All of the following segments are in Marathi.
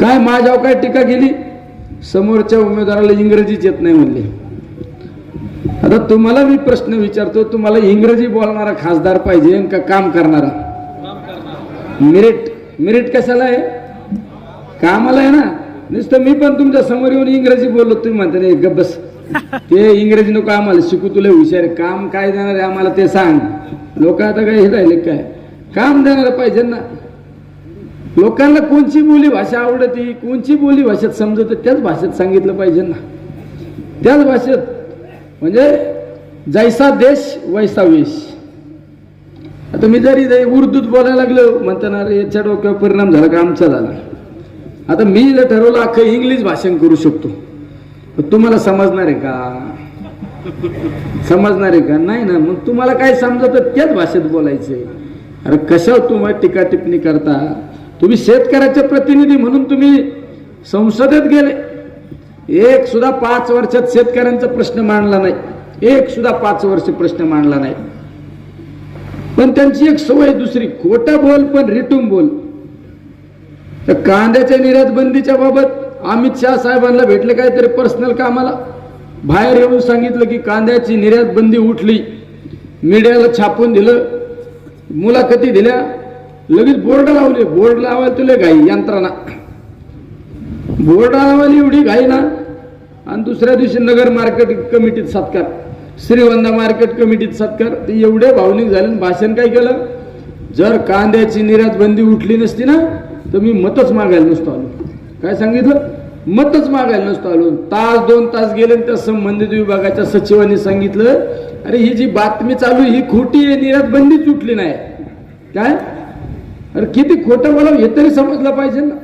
काय माझ्यावर काय टीका केली? समोरच्या उमेदवाराला इंग्रजीच येत नाही म्हणले. आता तुम्हाला मी प्रश्न विचारतो तुम्हाला इंग्रजी बोलणारा खासदार पाहिजे का काम करणारा? मेरिट मेरिट कशाला आहे? कामाला आहे ना? नुसतं मी पण तुमच्यासमोर येऊन इंग्रजी बोललो तुम्ही म्हणता नाही गप्प बस. ते इंग्रजी नको आम्हाला शिकू तुला हुशार. काम काय देणार आहे आम्हाला ते सांग. लोक आता काय हे राहिले काय? काम देणार पाहिजे ना. लोकांना कोणची बोली भाषा आवडते कोणची बोली भाषेत समजते त्याच भाषेत सांगितलं पाहिजे ना. त्याच भाषेत म्हणजे जैसा देश वैसा वेश. आता मी जरी जरी उर्दूत बोलायला लागलो म्हणताना याच्या डोक्यावर परिणाम झाला का? आमचा झाला. आता मी जर ठरवलं अख्खं इंग्लिश भाषण करू शकतो तुम्हाला समजणार आहे का? समजणार आहे का? नाही ना. मग तुम्हाला काय समजत त्याच भाषेत बोलायचंय. अरे कशावर तुम्हाला टीका टिप्पणी करता? तुम्ही शेतकऱ्याचे प्रतिनिधी म्हणून तुम्ही संसदेत गेले. एक सुद्धा पाच वर्षात शेतकऱ्यांचा प्रश्न मांडला नाही. एक सुद्धा पाच वर्ष प्रश्न मांडला नाही. पण त्यांची एक सवय दुसरी खोटं बोल पण रिटून बोल. तर कांद्याच्या निर्यात बंदीच्या बाबत अमित शहा साहेबांना भेटले काहीतरी पर्सनल कामाला. बाहेर येऊन सांगितलं की कांद्याची निर्यात बंदी उठली. मीडियाला छापून दिलं. मुलाखती दिल्या. लगेच बोर्ड लावले बोर्ड लावायला तुला घाई यंत्रणा. बोर्ड लावायला एवढी घाई ना? आणि दुसऱ्या दिवशी नगर मार्केट कमिटीत सत्कार. श्रीवंदा मार्केट कमिटीत सत्कार. ते एवढे भावनिक झाले भाषण काय केलं? जर कांद्याची निर्यात बंदी उठली नसती ना तर मी मतच मागायला नसतो आलो. काय सांगितलं? मतच मागायला नसतो आलो. तास दोन तास गेले आणि त्या संबंधित विभागाच्या सचिवांनी सांगितलं अरे ही जी बातमी चालू आहे, ही खोटी आहे निर्यात बंदीच उठली नाही. काय? अरे किती खोटं बोलावं हे तरी समजलं पाहिजे ना.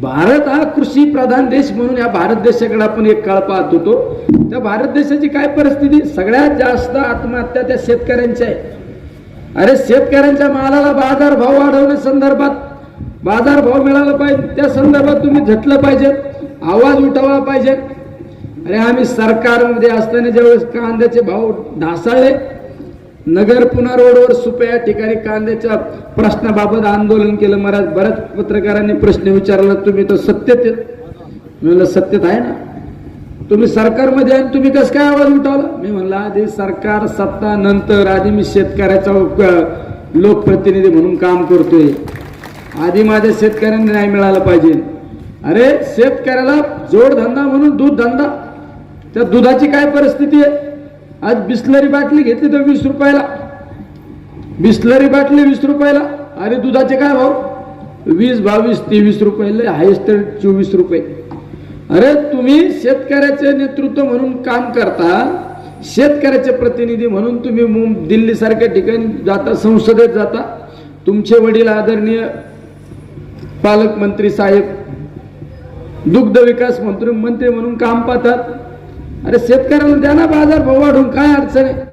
भारत हा कृषी प्रधान देश म्हणून या भारत देशाकडे आपण एक काळ पाहत होतो. त्या भारत देशाची काय परिस्थिती? सगळ्यात जास्त आत्महत्या त्या शेतकऱ्यांच्या आहे. अरे शेतकऱ्यांच्या मालाला बाजार भाव वाढवण्यासंदर्भात बाजार भाव मिळाला पाहिजे त्या संदर्भात तुम्ही झटलं पाहिजे आवाज उठवला पाहिजे. अरे आम्ही सरकारमध्ये असताना ज्यावेळेस कांद्याचे भाव ढासाळले नगर पुन्हा रोडवर या ठिकाणी कांद्याच्या प्रश्नाबाबत आंदोलन केलं. मला बऱ्याच पत्रकारांनी प्रश्न विचारला तुम्ही तर सत्यत मी म्हणलं सत्यत आहे ना. तुम्ही सरकारमध्ये आणि तुम्ही कसं काय आवाज उठवला? मी म्हणला आधी सरकार सत्ता नंतर आधी मी शेतकऱ्याचा लोकप्रतिनिधी म्हणून काम करतोय. आधी माझ्या शेतकऱ्यांना न्याय मिळाला पाहिजे. अरे शेतकऱ्याला जोडधंदा म्हणून दूध धंदा? त्या दुधाची काय परिस्थिती आहे? आज बिस्लरी बाटली घेतली तर वीस रुपयाला. बिस्लरी बाटली वीस रुपयाला. अरे दुधाचे काय भाव? वीस बावीस तेवीस रुपये. हायेस्ट तर चोवीस रुपये. अरे तुम्ही शेतकऱ्याचे नेतृत्व म्हणून काम करता शेतकऱ्याचे प्रतिनिधी म्हणून तुम्ही मुंब दिल्लीसारख्या ठिकाणी जाता संसदेत जाता. तुमचे वडील आदरणीय पालकमंत्री साहेब दुग्ध विकास मंत्री मंत्री म्हणून काम पाहतात. अरे शेतकऱ्याला द्या ना बाजार भाव वाढून काय अडचण आहे?